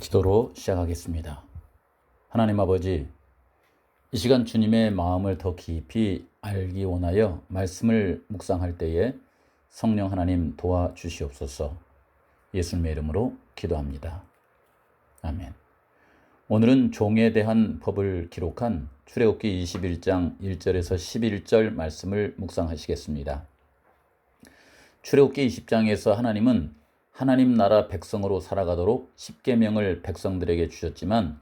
기도로 시작하겠습니다. 하나님 아버지, 이 시간 주님의 마음을 더 깊이 알기 원하여 말씀을 묵상할 때에 성령 하나님 도와주시옵소서 예수님의 이름으로 기도합니다. 아멘. 오늘은 종에 대한 법을 기록한 출애굽기 21장 1절에서 11절 말씀을 묵상하시겠습니다. 출애굽기 20장에서 하나님은 하나님 나라 백성으로 살아가도록 십계명을 백성들에게 주셨지만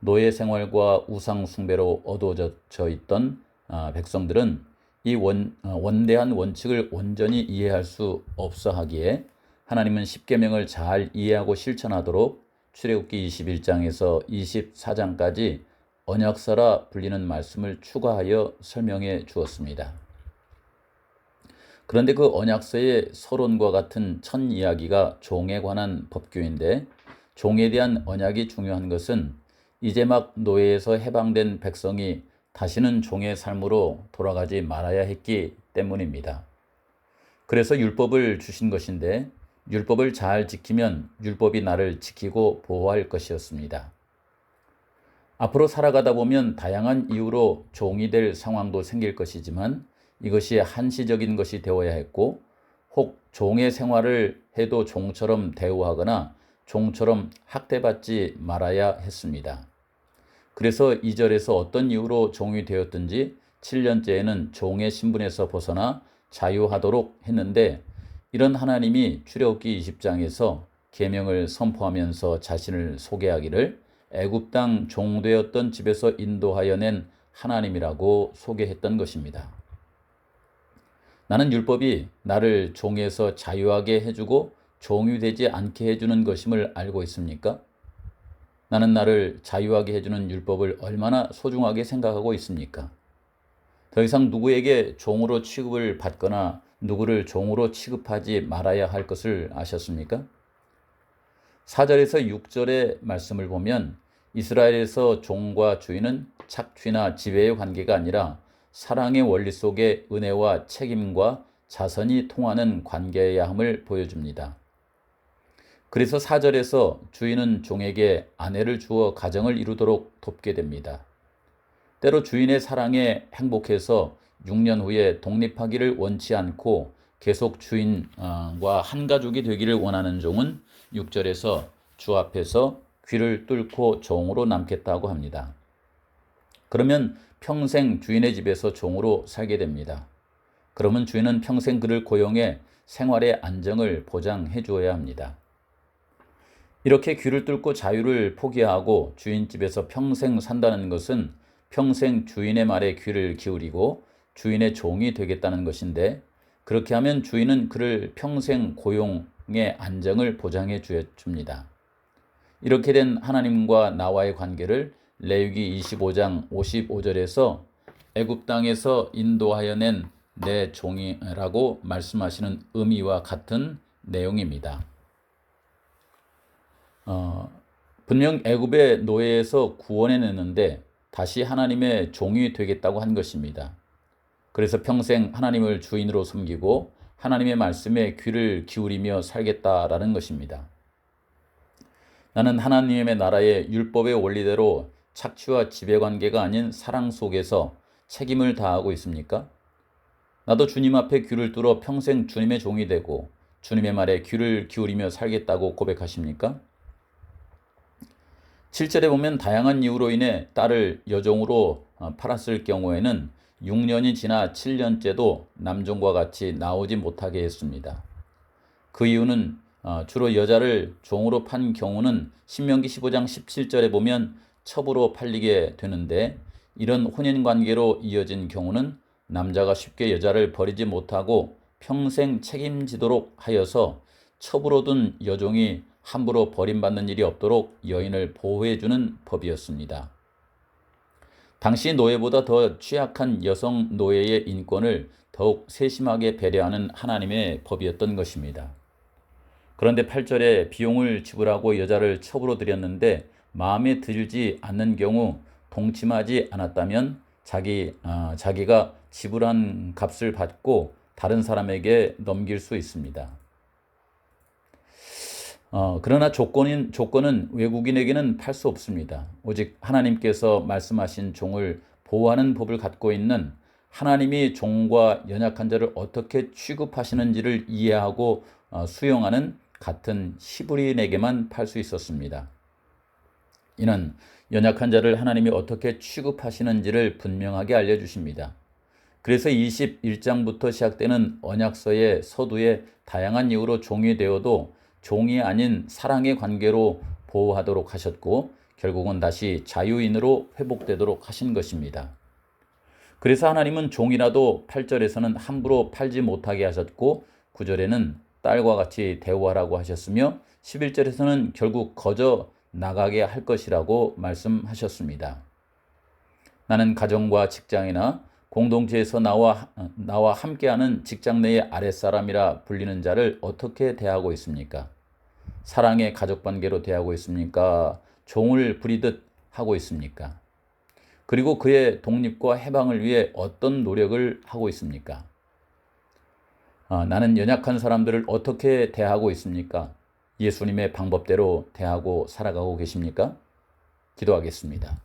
노예 생활과 우상 숭배로 어두워져 있던 아, 백성들은 이 원, 어, 원대한 원칙을 온전히 이해할 수 없어 하기에 하나님은 십계명을 잘 이해하고 실천하도록 출애굽기 21장에서 24장까지 언약서라 불리는 말씀을 추가하여 설명해 주었습니다. 그런데 그 언약서의 서론과 같은 첫 이야기가 종에 관한 법규인데 종에 대한 언약이 중요한 것은 이제 막 노예에서 해방된 백성이 다시는 종의 삶으로 돌아가지 말아야 했기 때문입니다. 그래서 율법을 주신 것인데 율법을 잘 지키면 율법이 나를 지키고 보호할 것이었습니다. 앞으로 살아가다 보면 다양한 이유로 종이 될 상황도 생길 것이지만 이것이 한시적인 것이 되어야 했고 혹 종의 생활을 해도 종처럼 대우하거나 종처럼 학대받지 말아야 했습니다. 그래서 이절에서 어떤 이유로 종이 되었든지 7년째에는 종의 신분에서 벗어나 자유하도록 했는데 이런 하나님이 출애굽기 20장에서 계명을 선포하면서 자신을 소개하기를 애굽 땅 종되었던 집에서 인도하여 낸 하나님이라고 소개했던 것입니다. 나는 율법이 나를 종에서 자유하게 해주고 종이 되지 않게 해주는 것임을 알고 있습니까? 나는 나를 자유하게 해주는 율법을 얼마나 소중하게 생각하고 있습니까? 더 이상 누구에게 종으로 취급을 받거나 누구를 종으로 취급하지 말아야 할 것을 아셨습니까? 4절에서 6절의 말씀을 보면 이스라엘에서 종과 주인은 착취나 지배의 관계가 아니라 사랑의 원리 속에 은혜와 책임과 자선이 통하는 관계여야 함을 보여줍니다. 그래서 사절에서 주인은 종에게 아내를 주어 가정을 이루도록 돕게 됩니다. 때로 주인의 사랑에 행복해서 6년 후에 독립하기를 원치 않고 계속 주인과 한 가족이 되기를 원하는 종은 6절에서 주 앞에서 귀를 뚫고 종으로 남겠다고 합니다. 그러면 평생 주인의 집에서 종으로 살게 됩니다. 그러면 주인은 평생 그를 고용해 생활의 안정을 보장해 주어야 합니다. 이렇게 귀를 뚫고 자유를 포기하고 주인 집에서 평생 산다는 것은 평생 주인의 말에 귀를 기울이고 주인의 종이 되겠다는 것인데 그렇게 하면 주인은 그를 평생 고용의 안정을 보장해 줍니다. 이렇게 된 하나님과 나와의 관계를 레위기 25장 55절에서 애굽 땅에서 인도하여 낸 내 종이라고 말씀하시는 의미와 같은 내용입니다. 어, 분명 애굽의 노예에서 구원해냈는데 다시 하나님의 종이 되겠다고 한 것입니다. 그래서 평생 하나님을 주인으로 섬기고 하나님의 말씀에 귀를 기울이며 살겠다라는 것입니다. 나는 하나님의 나라의 율법의 원리대로 착취와 지배관계가 아닌 사랑 속에서 책임을 다하고 있습니까? 나도 주님 앞에 귀를 뚫어 평생 주님의 종이 되고 주님의 말에 귀를 기울이며 살겠다고 고백하십니까? 7절에 보면 다양한 이유로 인해 딸을 여종으로 어, 팔았을 경우에는 6년이 지나 7년째도 남종과 같이 나오지 못하게 했습니다. 그 이유는 어, 주로 여자를 종으로 판 경우는 신명기 15장 17절에 보면 첩으로 팔리게 되는데 이런 혼인 관계로 이어진 경우는 남자가 쉽게 여자를 버리지 못하고 평생 책임지도록 하여서 첩으로 둔 여종이 함부로 버림받는 일이 없도록 여인을 보호해주는 법이었습니다. 당시 노예보다 더 취약한 여성 노예의 인권을 더욱 세심하게 배려하는 하나님의 법이었던 것입니다. 그런데 8절에 비용을 지불하고 여자를 첩으로 들였는데 마음에 들지 않는 경우 동침하지 않았다면 자기 아, 자기가 지불한 값을 받고 다른 사람에게 넘길 수 있습니다. 어, 그러나 조건인, 조건은 외국인에게는 팔 수 없습니다. 오직 하나님께서 말씀하신 종을 보호하는 법을 갖고 있는 하나님이 종과 연약한 자를 어떻게 취급하시는지를 이해하고 어, 수용하는 같은 히브리인에게만 팔 수 있었습니다. 이는 연약한 자를 하나님이 어떻게 취급하시는지를 분명하게 알려주십니다. 그래서 21장부터 시작되는 언약서의 서두에 다양한 이유로 종이 되어도 종이 아닌 사랑의 관계로 보호하도록 하셨고 결국은 다시 자유인으로 회복되도록 하신 것입니다. 그래서 하나님은 종이라도 8절에서는 함부로 팔지 못하게 하셨고 9절에는 딸과 같이 대우하라고 하셨으며 11절에서는 결국 거저 나가게 할 것이라고 말씀하셨습니다. 나는 가정과 직장이나 공동체에서 나와, 나와 함께하는 직장 내의 아랫사람이라 불리는 자를 어떻게 대하고 있습니까? 사랑의 가족 관계로 대하고 있습니까? 종을 부리듯 하고 있습니까? 그리고 그의 독립과 해방을 위해 어떤 노력을 하고 있습니까? 아, 나는 연약한 사람들을 어떻게 대하고 있습니까? 예수님의 방법대로 대하고 살아가고 계십니까? 기도하겠습니다.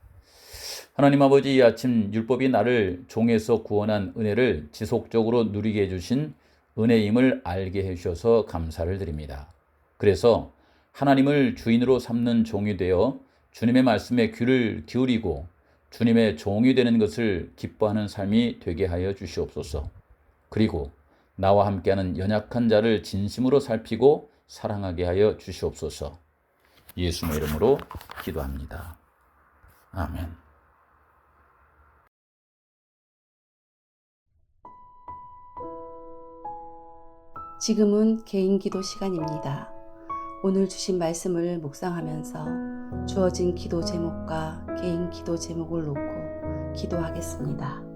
하나님 아버지 이 아침 율법이 나를 종에서 구원한 은혜를 지속적으로 누리게 해주신 은혜임을 알게 해주셔서 감사를 드립니다. 그래서 하나님을 주인으로 삼는 종이 되어 주님의 말씀에 귀를 기울이고 주님의 종이 되는 것을 기뻐하는 삶이 되게 하여 주시옵소서. 그리고 나와 함께하는 연약한 자를 진심으로 살피고 사랑하게 하여 주시옵소서. 예수의 이름으로 기도합니다. 아멘. 지금은 개인 기도 시간입니다. 오늘 주신 말씀을 묵상하면서 주어진 기도 제목과 개인 기도 제목을 놓고 기도하겠습니다.